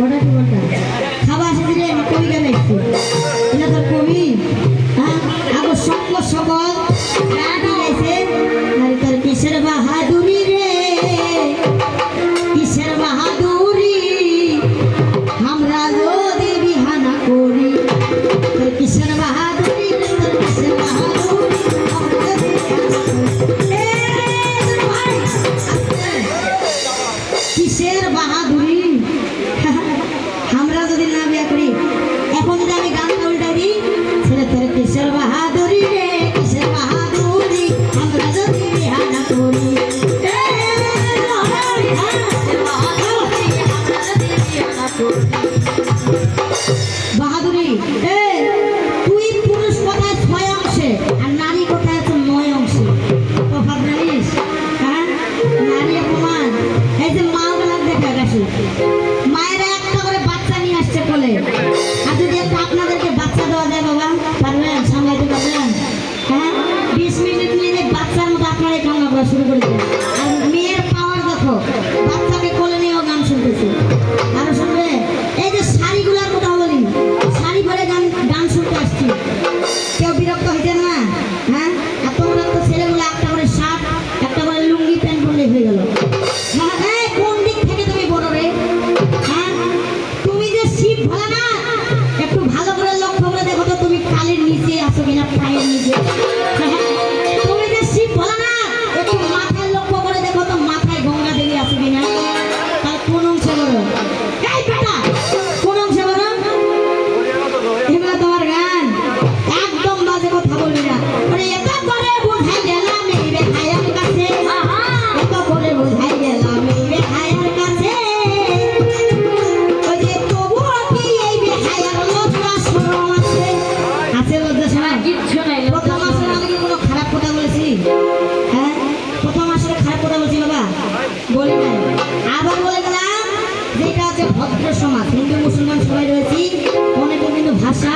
我来，我来 শুরু করেছি। ভদ্র সমাজ হিন্দু মুসলমান সবাই রয়েছি অনেকের কিন্তু ভাষা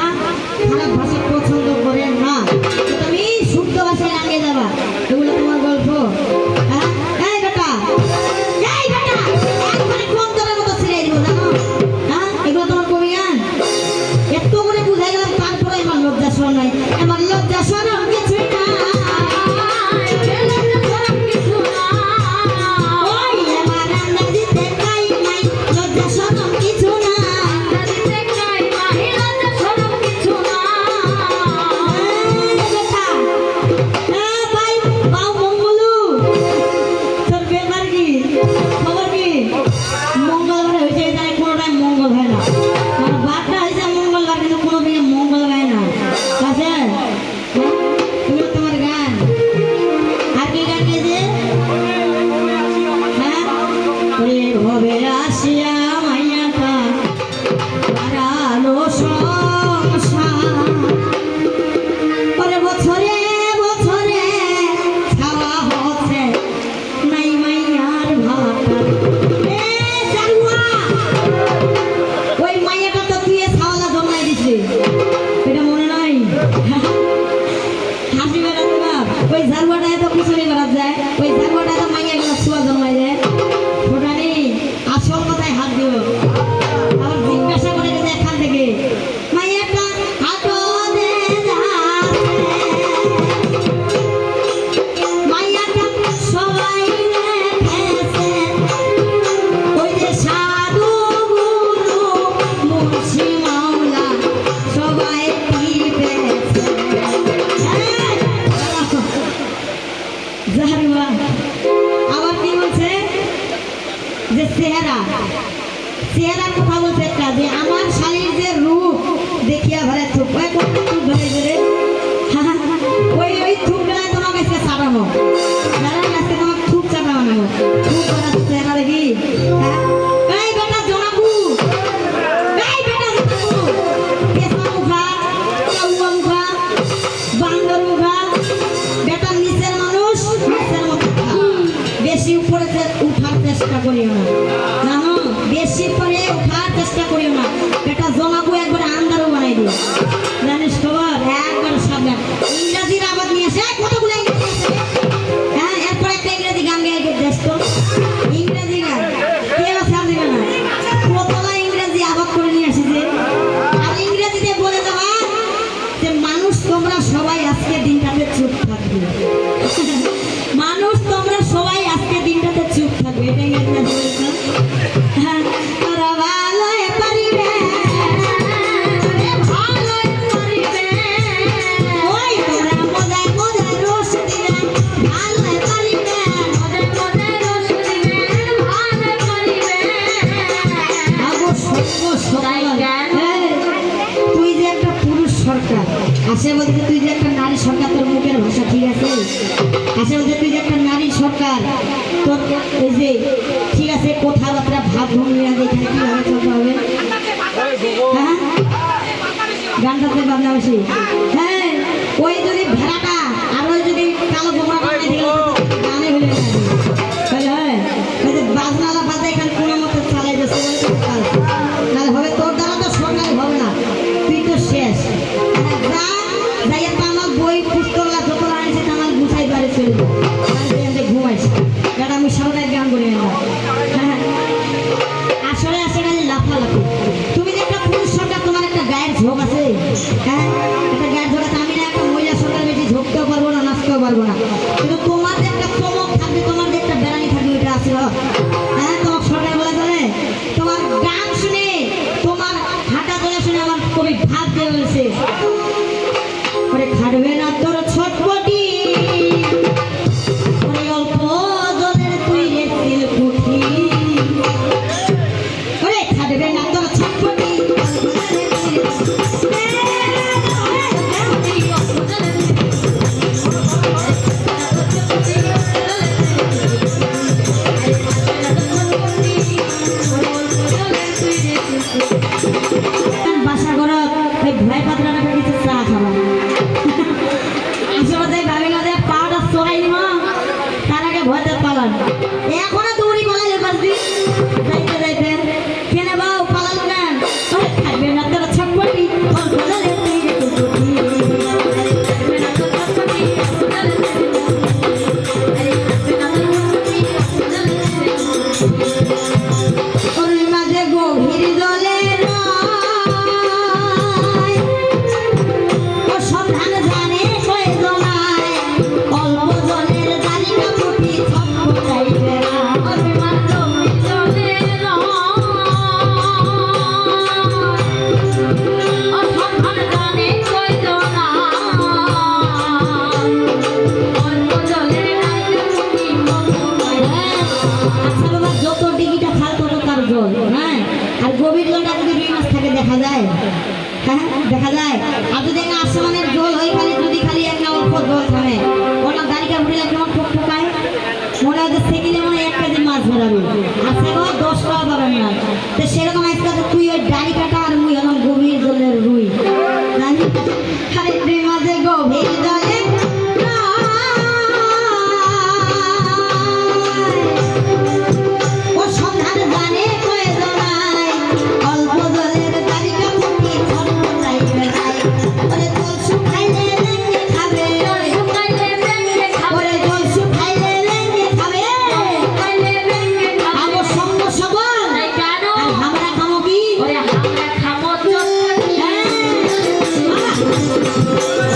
değil. Kalan হ্যাঁ। তুই যে একটা পুরুষ সরকার, আসে বলছে তুই যে একটা নারী সরকার, তোর মুখের ভাষা ঠিক আছে? বলছে তুই যে একটা নারী সরকার, তোর যে ঠিক আছে, কথাবার্তা ভাব ভঙ্গি আছে এখানে কীভাবে চলতে হবে? হ্যাঁ? গানটাতে বাজনা হ্যাঁ ওই যদি ভেড়াটা, আরও ওই যদি কালো গোমরা Thank